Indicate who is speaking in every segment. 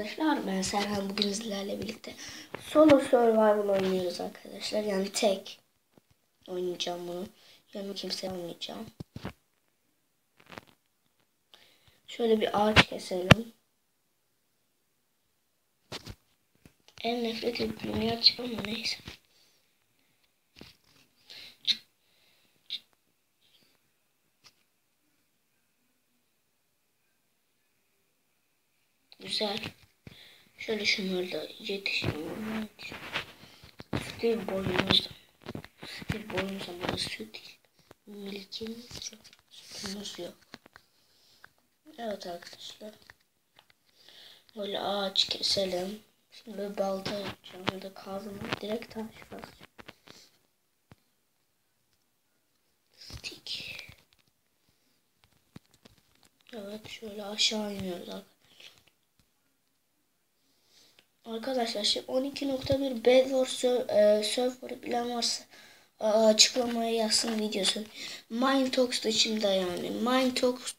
Speaker 1: arkadaşlar. Ben Serhan bugün sizlerle birlikte solo survival oynuyoruz arkadaşlar. Yani tek oynayacağım bunu. Yanımda kimse oynayacağım. Şöyle bir ağaç keselim. En nefret ettiğim yer çık ama neyse. Güzel. Şöyle şunları da yetiştirmem. Sütü boyumuz. Sütü boyumuz ama süt değil. Milkimiz yok. Sütümüz yok. Evet arkadaşlar. Böyle ağaç keselim. Şimdi balta yapacağım. Ya da kazma. Direkt taş kazacağım. Stick. Evet şöyle aşağı iniyoruz arkadaşlar. Arkadaşlar şimdi 12.1 Bedwars e, server bilen varsa açıklamaya yazsın videosu. Mindtalks dışında yani. Mindtalks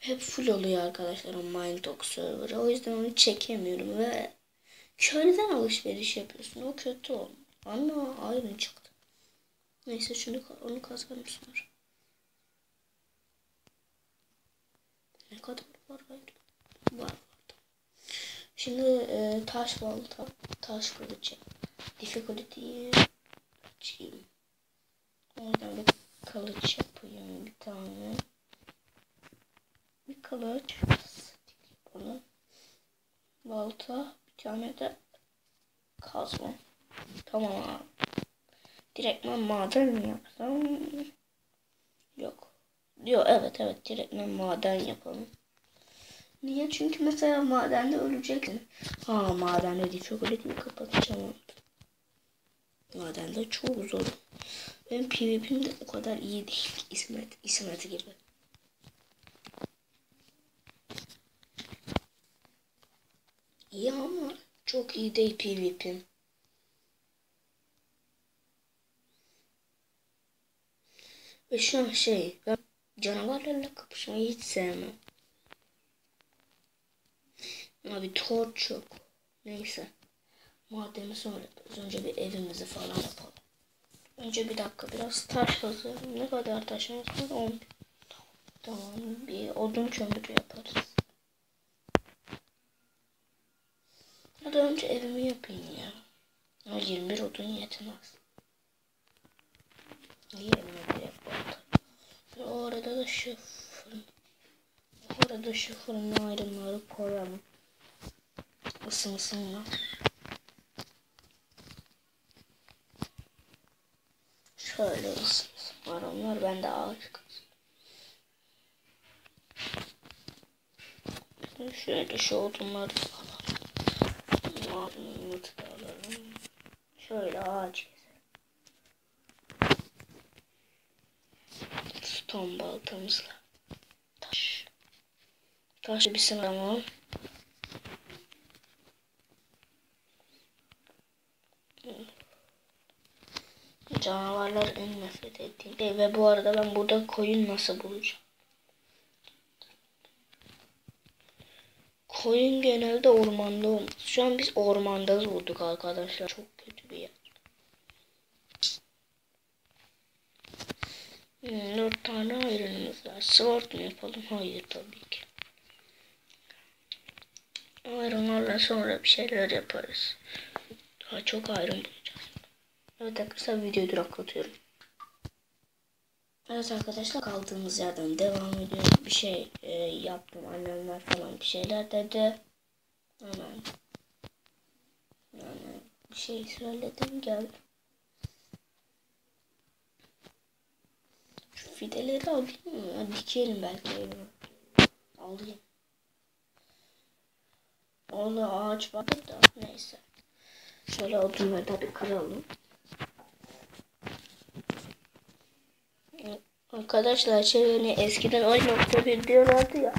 Speaker 1: hep full oluyor arkadaşlar o Mindtalks serverı. O yüzden onu çekemiyorum ve köyden alışveriş yapıyorsun. O kötü oldu. Ana ayrın çıktı. Neyse şunu onu kazanım sonra. Ne kadar var ayrı? Var. Şimdi e, taş balta, taş kılıcı. Difficulty'yi açayım. Oradan bir kılıç yapayım bir tane. Bir kılıç. Bunu. Balta. Bir tane de kazma. Tamam abi. Direktmen maden mi yapsam? Yok. Diyor evet evet direktmen maden yapalım. Niye? Çünkü mesela madende öleceksin. Ha madende değil çok öyle kapatacağım. Madende çok zor. Benim PvP'm de o kadar iyi değil. İsmet, İsmet gibi. İyi ama çok iyi değil PvP'm. Ve şu an şey ben canavarlarla kapışmayı hiç sevmem. Abi torç yok. Neyse. Madeni sonra. Önce bir evimizi falan yapalım. Önce bir dakika biraz taş kazıyorum. Ne kadar taş var? 10. Tamam. Bir odun kömürü yaparız. Ya da önce evimi yapayım ya. Ama 21 odun yetmez. Niye evime bir yapalım? O arada da şu fırın. O arada şu fırına ayrımları koyalım ısınsınlar. Şöyle ısınsınlar onlar. Ben de ağaç kazdım. Şöyle şu odunları alalım. Yumurta. Şöyle ağaç keselim. Stone baltamızla. Taş. Taş bir sınavı. Canavarlar en nefret ettiğim şey. Ve bu arada ben burada koyun nasıl bulacağım? Koyun genelde ormanda olmaz. Şu an biz ormanda bulduk arkadaşlar. Çok kötü bir yer. Hmm, dört tane ayrınımız var. Sword mu yapalım? Hayır tabii ki. Ayrınlarla sonra bir şeyler yaparız. Daha çok ayrım bulacağız. Evet arkadaşlar videoyu duraklatıyorum. Evet arkadaşlar kaldığımız yerden devam ediyoruz. Bir şey e, yaptım annemler falan bir şeyler dedi. Hemen yani bir şey söyledim geldim. Şu fideleri alayım mı? Dikelim belki evime. Alayım. Orada ağaç var da neyse. Şöyle odunları da bir kıralım. Arkadaşlar şey hani eskiden 10.1 diyorlardı ya.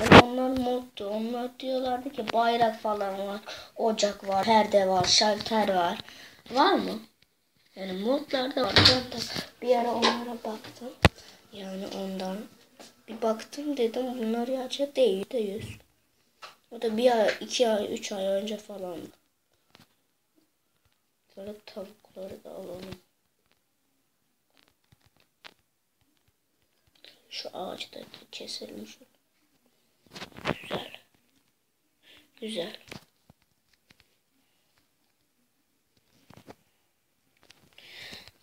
Speaker 1: Yani onlar moddu. Onlar diyorlardı ki bayrak falan var. Ocak var. Perde var. Şalter var. Var mı? Yani modlarda var. Ben de bir ara onlara baktım. Yani ondan bir baktım dedim bunlar gerçek değil de yüz. O da bir ay, iki ay, üç ay önce falan. Böyle tavukları da alalım. Şu ağacı da keselim. Güzel. Güzel.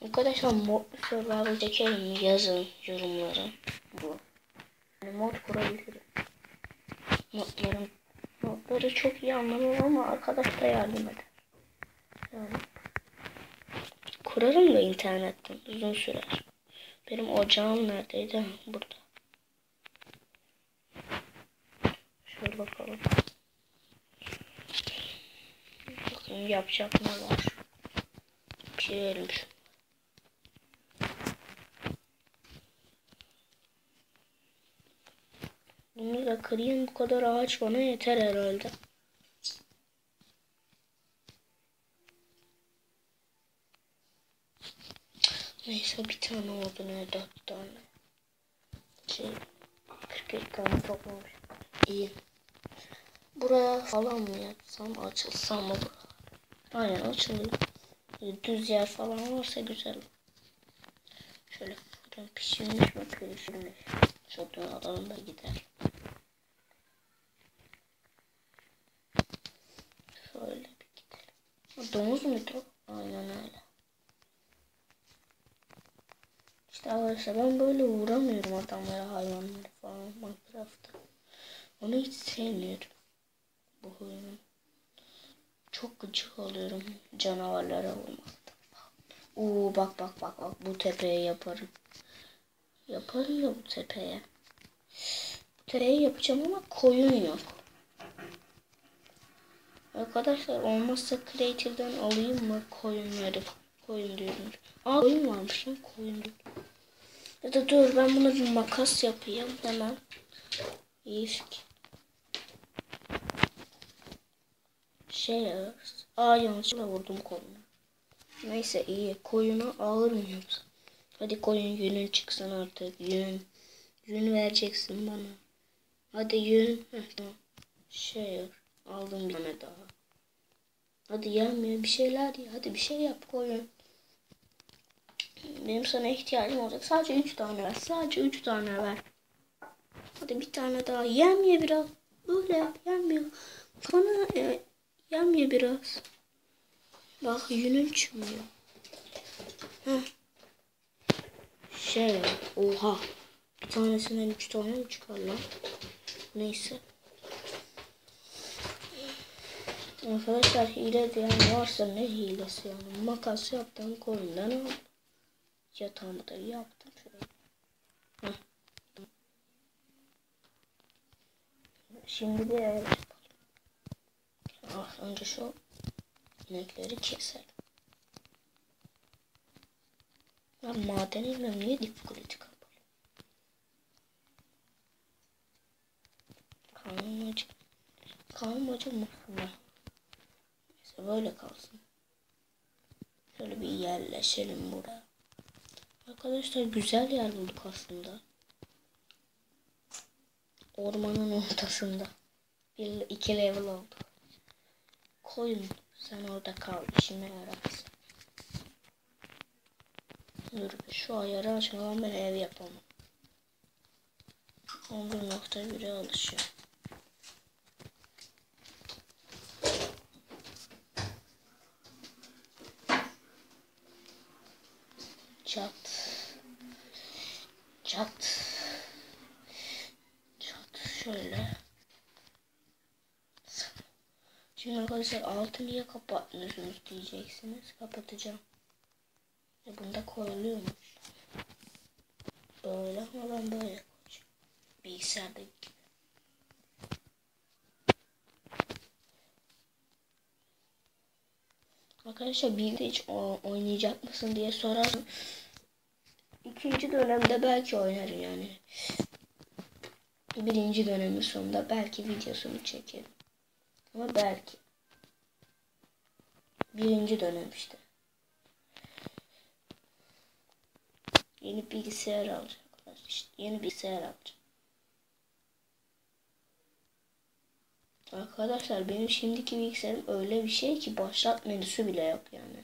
Speaker 1: Arkadaşlar mod survival çekelim yazın yorumlara. Bu. Yani mod kurabilirim. Modların modları çok iyi anlamam ama arkadaş da yardım eder. Yani kurarım da internetten uzun sürer. Benim ocağım neredeydi? Burada. Şöyle bakalım. Bakın yapacak ne var. Pişirelim şu. Bunu da kırayım bu kadar ağaç bana yeter herhalde. Neyse bir tane oldu ne dört tane. Şey 41 tane toplamış. İyi. Buraya falan mı yapsam açılsam mı? Aynen açılıyor. Düz yer falan varsa güzel. Şöyle fırın pişirmiş mi pişirmiş. Şuradan alalım da gider. Şöyle bir gidelim. Domuz muydu? Aynen öyle. İşte arkadaşlar ben böyle uğramıyorum adamlara hayvanlara falan Minecraft'ta. Onu hiç sevmiyorum. Bu huyunu. Çok gıcık oluyorum canavarlara vurmaktan. Oo bak bak bak bak bu tepeye yaparım. Yaparım ya bu tepeye. Bu tepeye yapacağım ama koyun yok. Arkadaşlar olmazsa Creative'den alayım mı koyunları? Koyun diyorum. Aa koyun varmış lan koyun değil. Ya da dur ben buna bir makas yapayım hemen. Fikir. Şey ya. Aa yanlışlıkla vurdum koyunu. Neyse iyi. Koyunu alır mıyım? Hadi koyun yünün çıksın artık. Yün. Yün vereceksin bana. Hadi yün. Şey yok. Aldım bir tane daha. Hadi gelmiyor bir şeyler ya. Hadi bir şey yap koyun. Benim sana ihtiyacım olacak. Sadece üç tane ver. Sadece üç tane ver. Hadi bir tane daha. Yemiyor biraz. Böyle yap. Yemiyor. Bana e, yemiyor biraz. Bak yünün çıkmıyor. Heh. Şey oha. Bir tanesinden üç tane mi çıkar lan? Neyse. Arkadaşlar hile diyen varsa ne hilesi yani. Makas yaptım koyundan aldım. Yatağımı da yaptım şöyle. Şimdi ev yapalım. Ah, önce şu inekleri keselim. Ben maden inmem niye difficulty kapalı? Kanım acı. Kanım acımasın. Neyse böyle kalsın. Şöyle bir yerleşelim buraya. Arkadaşlar güzel yer bulduk aslında. Ormanın ortasında. Bir iki level oldu. Koyun sen orada kal işime yararsın. Dur şu ayarı açmadan ben ev yapamam. 11.1'e alışıyor. Çat. Çat. Çat şöyle. Şimdi arkadaşlar altı niye kapatmıyorsunuz diyeceksiniz. Kapatacağım. E bunda koyuluyormuş. Böyle ama ben böyle koyacağım. Bilgisayardaki gibi. Arkadaşlar birlikte hiç oynayacak mısın diye sorarım. İkinci dönemde belki oynarım yani. Birinci dönemin sonunda belki videosunu çekerim. Ama belki. Birinci dönem işte. Yeni bilgisayar alacağım. İşte yeni bilgisayar alacağım. Arkadaşlar benim şimdiki bilgisayarım öyle bir şey ki başlat menüsü bile yok yani.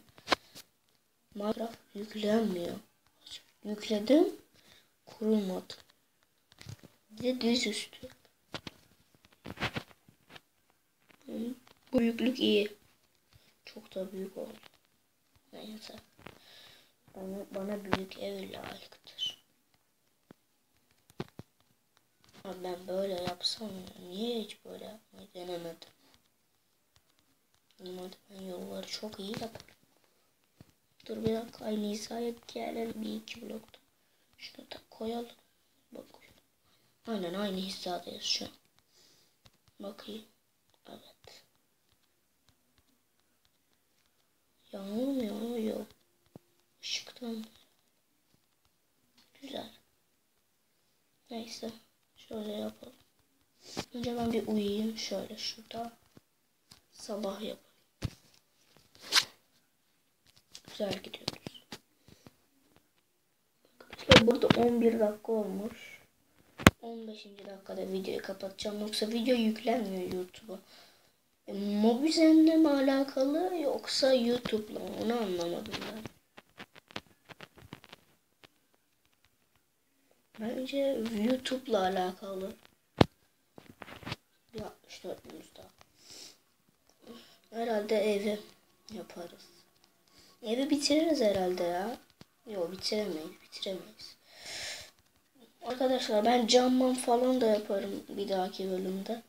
Speaker 1: Minecraft yüklenmiyor. Yükledim. Kurulmadı. Bir de düz üstü. Büyüklük iyi. Çok da büyük oldu. Neyse. Bana, bana büyük ev layıktır. Ama ben böyle yapsam ya. Niye hiç böyle yapmayı denemedim? Normalde ben yolları çok iyi yaparım. Dur bir dakika aynı hizaya gelelim bir iki blokta. Şunu da koyalım. Bakıyorum. Aynen aynı hizadayız şu an. Bakayım. Evet. Yağmur mu yağmur yok. Işıktan. Güzel. Neyse. Şöyle yapalım. Önce ben bir uyuyayım şöyle şurada. Sabah yapayım. Güzel gidiyoruz. Arkadaşlar burada 11 dakika olmuş. 15. dakikada videoyu kapatacağım. Yoksa video yüklenmiyor YouTube'a. E, Mobizen'le mi alakalı yoksa YouTube'la? Onu anlamadım ben. Bence YouTube'la alakalı. Bir 64 daha. Herhalde evi yaparız. Evi bitiririz herhalde ya. Yok bitiremeyiz, bitiremeyiz. Arkadaşlar ben camman falan da yaparım bir dahaki bölümde.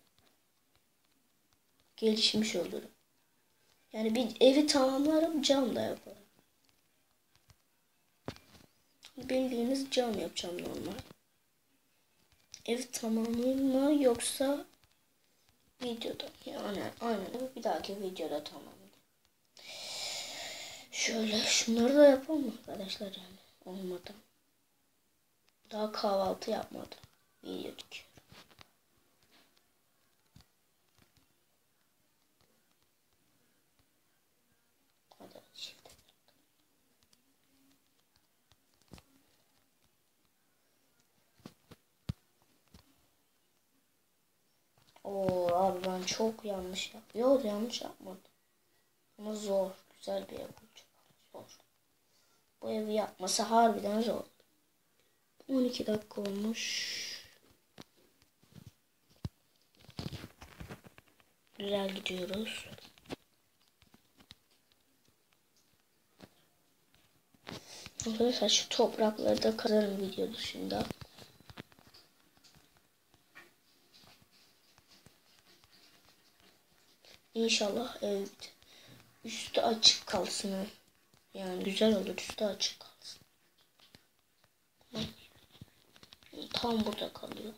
Speaker 1: Gelişmiş olurum. Yani bir evi tamamlarım cam da yaparım. Bildiğiniz cam yapacağım normal. Ev tamamlayayım mı yoksa videoda yani aynen bir dahaki videoda tamamlayayım. Şöyle şunları da yapalım arkadaşlar yani olmadı. Daha kahvaltı yapmadım. Video dikiyorum. Hadi çift. Oo abi ben çok yanlış yaptım. Yok yanlış yapmadım. Ama zor. Güzel bir olacak. Zor. Bu evi yapması harbiden zor. 12 dakika olmuş. Güzel gidiyoruz. Arkadaşlar şu toprakları da kazarım video dışında. İnşallah ev üstü açık kalsın. Yani güzel olur üstü açık kalsın. Tam burada kalıyor.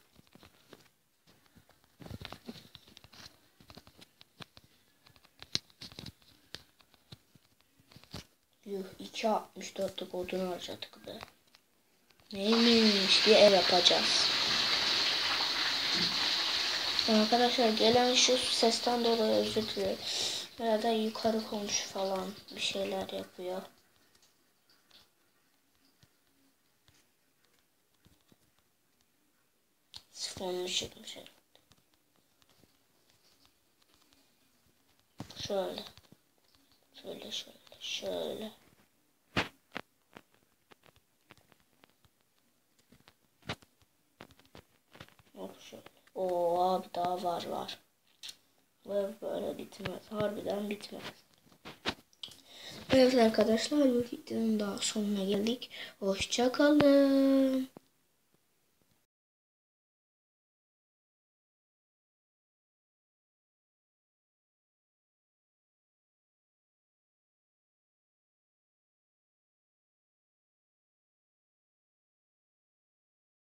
Speaker 1: Yuh 2.64'lük odunu harcadık be. Neymiş bir ev yapacağız. Arkadaşlar gelen şu sesten dolayı özür dilerim. Herhalde yukarı konuş falan bir şeyler yapıyor. Sifonunu çıkmış. Şöyle. Şöyle şöyle şöyle. Hop şöyle. Oo abi daha var var. Ve böyle bitmez. Harbiden bitmez. Evet arkadaşlar bu videonun daha sonuna geldik. Hoşçakalın.